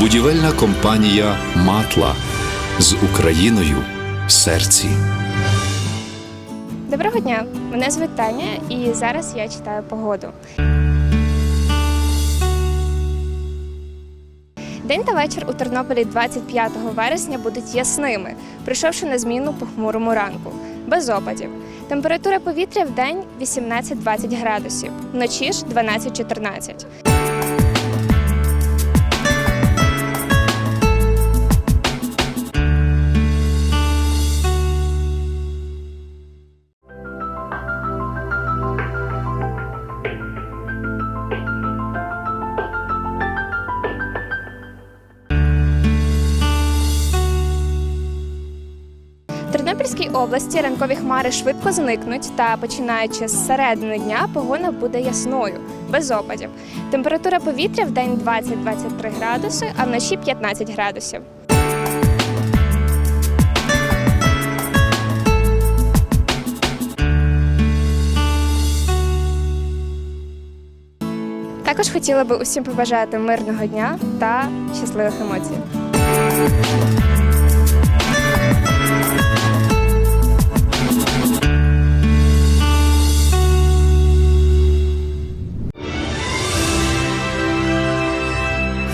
Будівельна компанія Матла з Україною в серці. Доброго дня! Мене звуть Таня, і зараз я читаю погоду. День та вечір у Тернополі 25 вересня будуть ясними, прийшовши на зміну похмурому ранку, без опадів. Температура повітря в день 18-20 градусів, вночі ж 12-14. В Тернопільській області ранкові хмари швидко зникнуть, та починаючи з середини дня погода буде ясною, без опадів. Температура повітря в день 20-23 градуси, а вночі 15 градусів. Також хотіла би усім побажати мирного дня та щасливих емоцій.